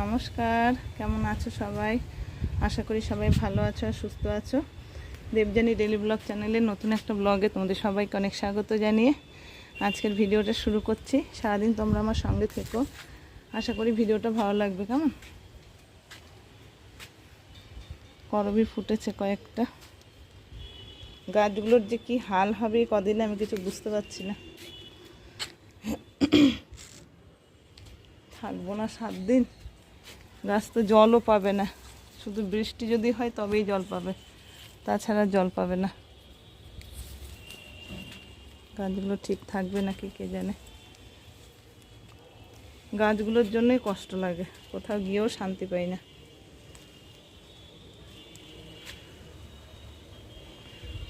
নমস্কার, কেমন আছো সবাই? আশা করি সবাই ভালো আছো আর সুস্থ আছো। দেবজানি ডেলি ব্লগ চ্যানেলে নতুন একটা ব্লগে তোমাদের সবাইকে অনেক স্বাগত জানিয়ে আজকের ভিডিওটা শুরু করছি। সারাদিন তোমরা আমার সঙ্গে থেকো। আশা করি ভিডিওটা ভালো লাগবে, কেমন? করবি ফুটেছে কয়েকটা। গাছগুলোর যে কি হাল হবে কদিনে আমি কিছু বুঝতে পারছি না। থাকব না সাত দিন। গাছ তো জলও পাবে না। শুধু বৃষ্টি যদি হয় তবেই জল পাবে। তাছাড়া জল পাবে না। গাছগুলো ঠিক থাকবে নাকি কে জানে? গাছগুলোর জন্যই কষ্ট লাগে। কোথাও গিয়েও শান্তি পাই না।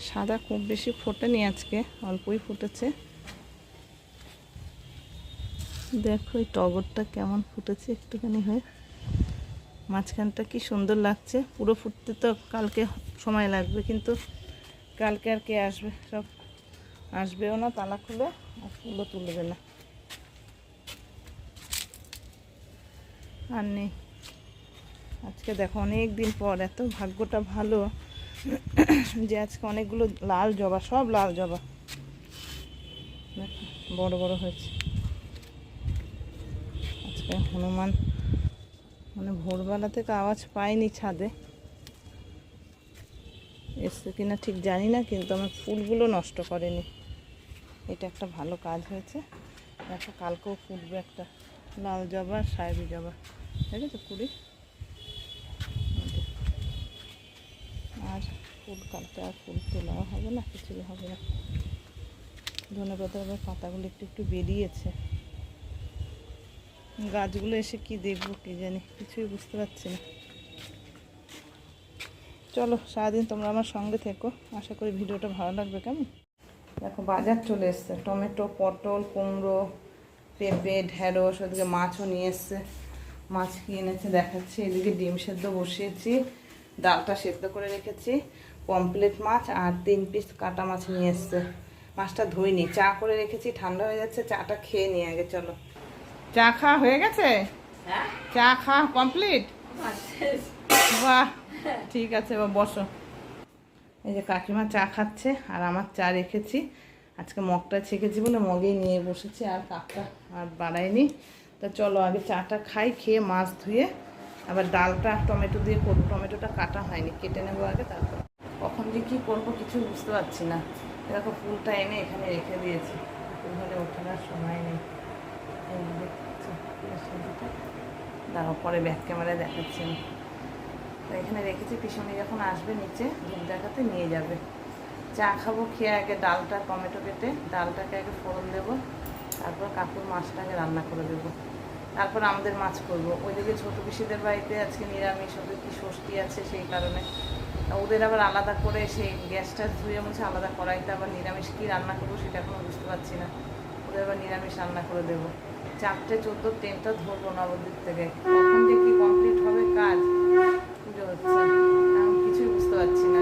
সাদা খুব বেশি ফোটেনি আজকে, অল্পই ফুটেছে। দেখো এই টগরটা কেমন ফুটেছে একটুখানি হয়ে। মাঝখানটা কি সুন্দর লাগছে। পুরো ফুটতে তো কালকে সময় লাগবে, কিন্তু কালকে আর কে আসবে? সব আসবেও না, তালা খুলে আর ফুলও তুলবে না। আর নেই। আজকে দেখো অনেক দিন পর এত ভাগ্যটা ভালো যে আজকে অনেকগুলো লাল জবা, সব লাল জবা। বড় বড় হয়েছে। আজকে হনুমান মানে ভোরবেলা থেকে আওয়াজ পাইনি ছাদে। এসছে কিনা ঠিক জানি না, কিন্তু আমার ফুলগুলো নষ্ট করেনি। এটা একটা ভালো কাজ হয়েছে। দেখো, কালকেও ফুটবে একটা লাল জবা সাহেবি জবা। ঠিক আছে কুড়ি? আর ফুল কালকে আর ফুল তোলাও হবে না কিছু হবে না। ধনে পাতার পাতাগুলো একটু একটু বেরিয়েছে। গাছগুলো এসে কি দেখব কি জানি, কিছুই বুঝতে পারছি না। চলো, সারাদিন তোমরা আমার সঙ্গে থেকো, আশা করি ভিডিওটা ভালো লাগবে, কেমন? দেখো, বাজার চলে এসছে। টমেটো, পটল, কুমড়ো, পেঁপে, ঢেঁড়স, ওদিকে মাছও নিয়ে এসছে। মাছ কি এনেছে দেখাচ্ছি, এদিকে ডিম সেদ্ধ বসিয়েছি, ডালটা সেদ্ধ করে রেখেছি, পমপ্লেট মাছ আর তিন পিস কাটা মাছ নিয়ে এসছে। মাছটা ধুইনি, চা করে রেখেছি, ঠান্ডা হয়ে যাচ্ছে, চাটা খেয়ে নিয়ে আগে, চলো। চা খাওয়া হয়ে গেছে? চা খাওয়া কমপ্লিট বাহ ঠিক আছে এবার বসো। এই যে কাকিমা চা খাচ্ছে আর আমার চা রেখেছি। আজকে মগটা ছেঁকেছি বলে মগেই নিয়ে বসেছি আর কাপটা আর বাড়াইনি। তা চলো আগে চাটা খাই খেয়ে মাছ ধুয়ে। আবার ডালটা টমেটো দিয়ে করব টমেটোটা কাটা হয়নি কেটে নেব আগে তারপর কখন যে কী করব কিছু বুঝতে পারছি না। এরকম ফুলটা এনে এখানে রেখে দিয়েছি ফুল হলে ওঠানোর সময় নেই এই যে দেখছ ফুলের ছবিটা দাঁড়াও, পরে ব্যাক ক্যামেরায় দেখাচ্ছি আমি। তো এখানে রেখেছি পিছনে যখন আসবে নিচে ধূপ দেখাতে নিয়ে যাবে। চা খাব, খেয়ে আগে ডালটা, টমেটো কেটে ডালটাকে আগে ফোড়ন দেবো, তারপর কাকুর মাছটাকে রান্না করে দেবো। তারপর আমাদের মাছ করব। ওইদিকে ছোটো পিসিদের বাড়িতে আজকে নিরামিষ, ওদের কি ষষ্ঠী আছে সেই কারণে। ওদের আবার আলাদা করে সেই গ্যাসটা ধুয়ে মুছে আলাদা কড়াইতে আবার নিরামিষ কী রান্না করব সেটা এখনও বুঝতে পারছি না। ওদের আবার নিরামিষ রান্না করে দেবো। চারটে, চোদ্দ ট্রেনটা ধরবো নবদ্বীপ থেকে। কখন যে কি কমপ্লিট হবে কাজ, পুজো হচ্ছে। আমি কিছুই বুঝতে পারছি না।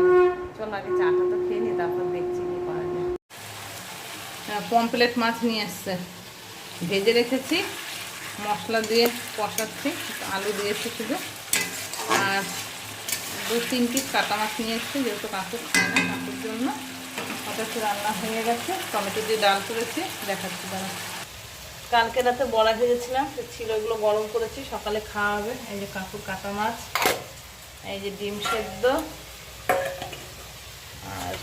চলো আগে চাটা তো খেয়ে নিই, তারপর দেখছি কি করা যায়। পমপ্লেট মাছ নিয়ে এসছে। ভেজে রেখেছি, মশলা দিয়ে কষাচ্ছি, আলু দিয়েছি শুধু। আর দু তিন পিস কাটা মাছ নিয়ে এসেছি, যেহেতু কাকু খায় না, কাকুর জন্য। অথচ রান্না হয়ে গেছে। টমেটো দিয়ে ডাল করেছি। দেখাচ্ছি দাঁড়া কালকে রাতে বড়া ভেজেছিলাম সে ছিল এগুলো গরম করেছি, সকালে খাওয়া হবে। এই যে কাকুর কাটা মাছ, এই যে ডিম সেদ্ধ, আর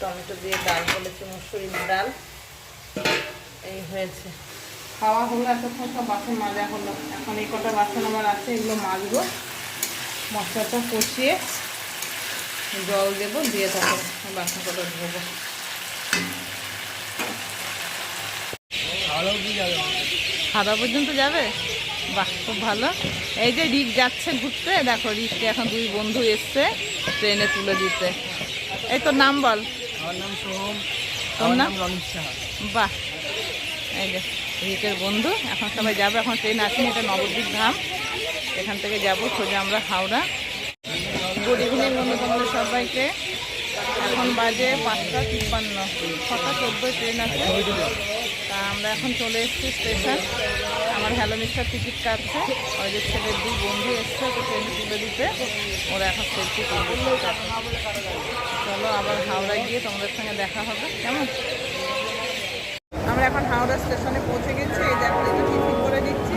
টমেটো দিয়ে ডাল বলেছি মুসুরির ডাল। এই হয়েছে। খাওয়া হলো এতক্ষণ সব বাসন মাজা হলো। এখন এই কটা বাসন আমার আছে, এগুলো মাজবো। মশলাটা কষিয়ে জল দেবো দিয়ে তারপর বাসন কটা ধোবো খাওয়া পর্যন্ত যাবে? বাহ খুব ভালো। এই যে রিক যাচ্ছে ঘুরতে দেখো রিককে এখন দুই বন্ধু এসছে ট্রেনে তুলে দিতে। এই তোর নাম বল। নাম তোর বাহ এই যে রিকের বন্ধু এখন সবাই যাবে এখন ট্রেন আসেনি এটা নবদ্বীপ ধাম। এখান থেকে যাব সোজা আমরা হাওড়া। গুড ইভিনিং বন্ধু তোমাদের সবাইকে। এখন বাজে পাঁচটা তিপ্পান্ন। ছটা চোদ্দোয় ট্রেন আছে। তা আমরা এখন চলে এসেছি স্টেশন। আমার হ্যালো মিস্টার টিকিট কাটছে। ওই যে ছেলের দুই বন্ধু এসছে, তো ট্রেন তুলে দিতে। ওরা এখন সেলফি তুলবে চলো আবার হাওড়া গিয়ে তোমাদের সঙ্গে দেখা হবে। কেমন? আমরা এখন হাওড়া স্টেশনে পৌঁছে গেছি। এই দেখো এই যে টিফিন করে দিচ্ছি।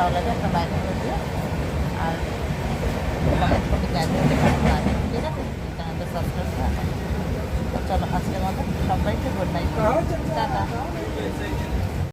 ভালো লাগে একটা বাইরে করে দিও আর ঠিক আছে? চ্যানেলটা সাবস্ক্রাইব করে চলো আজকের মতো সবাইকে গুড নাইট টাটা।